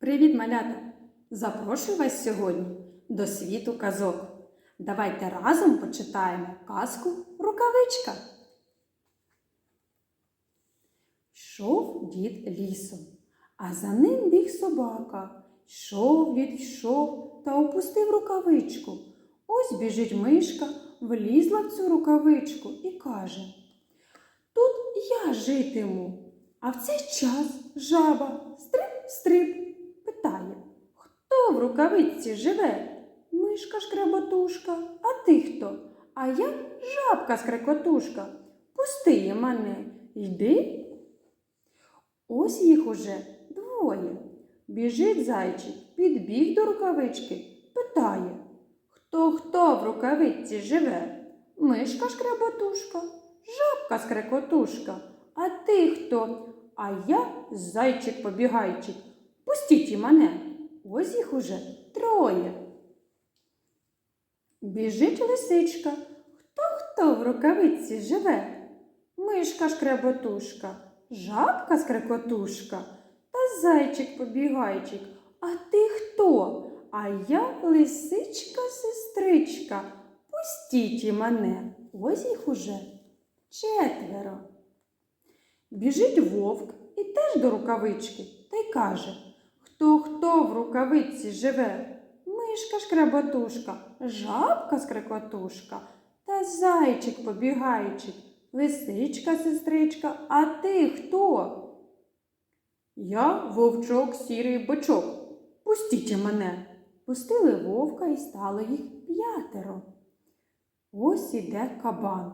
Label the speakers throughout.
Speaker 1: Привіт, малята! Запрошую вас сьогодні до світу казок. Давайте разом почитаємо казку Рукавичка. Йшов дід лісом, а за ним біг собака. Йшов дід, йшов та опустив рукавичку. Ось біжить мишка, влізла в цю рукавичку і каже: Тут я житиму. А в цей час жаба стрип-стрип в рукавичці живе? Мишка шкреботушка, а ти хто? А я жабка скрекотушка. Пусти мене, йди. Ось їх уже двоє. Біжить зайчик, підбіг до рукавички, питає, хто хто в рукавичці живе? Мишка шкреботушка, жабка скрекотушка. А ти хто? А я зайчик побігайчик. Пустіть і мене. Ось їх уже троє. Біжить лисичка. Хто хто в рукавиці живе? Мишка шкреботушка, жабка скрекотушка та зайчик побігайчик. А ти хто? А я лисичка сестричка. Пустіть і мене. Ось їх уже четверо. Біжить вовк і теж до рукавички та й каже Хто хто в рукавиці живе? Мишка шкреботушка, жабка скрекотушка та зайчик побігайчик, лисичка сестричка, а ти хто? Я вовчок сірий бочок. Пустіть мене. Пустили вовка і стало їх п'ятеро. Ось іде кабан.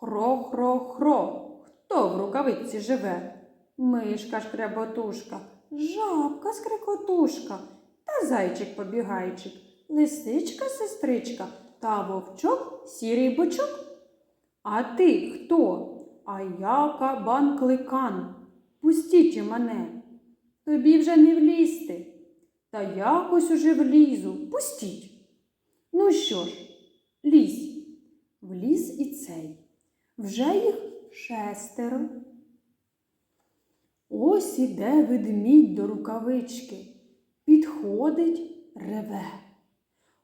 Speaker 1: Хро-хро-хро. Хто в рукавиці живе? Мишка шкреботушка, жабка скрекотушка та зайчик побігайчик, лисичка сестричка та вовчок сірий бочок. А ти хто? А я кабан кликан. Пустіть мене. Тобі вже не влізти. Та якось уже влізу. Пустіть. Ну що ж, лізь. Вліз і цей. Вже їх шестеро. Ось іде ведмідь до рукавички, підходить, реве.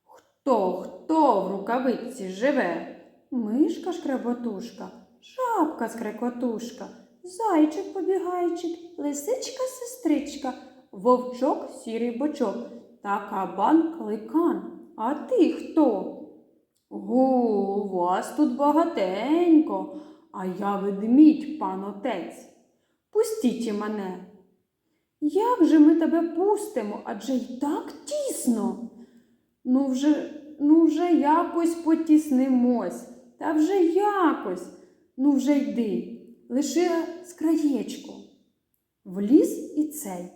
Speaker 1: Хто, хто в рукавичці живе? Мишка шкреботушка, жабка скрекотушка, зайчик побігайчик, лисичка сестричка, вовчок сірий бочок та кабан кликан. А ти хто? Гу, вас тут багатенько, а я ведмідь, пан отець. Пустіть і мене. Як же ми тебе пустимо, адже й так тісно. Ну вже, ну вже якось потіснимось, та вже якось, ну вже йди, лише з краєчку. Вліз і цей.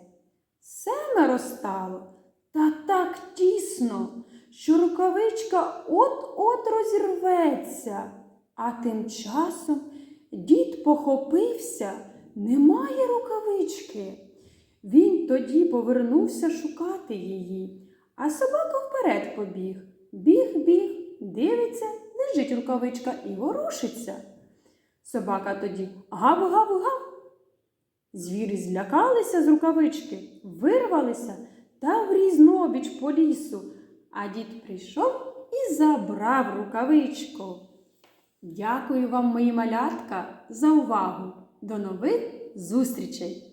Speaker 1: Семеро стало, та так тісно, що рукавичка от-от розірветься. А тим часом дід похопився, немає рукавички. Він тоді повернувся шукати її, а собака вперед побіг. Біг, біг, дивиться, лежить рукавичка і ворушиться. Собака тоді гав-гав-гав. Звірі злякалися з рукавички, вирвалися та в різнобіч по лісу, а дід прийшов і забрав рукавичку. Дякую вам, мої малятка, за увагу. До нових зустрічей!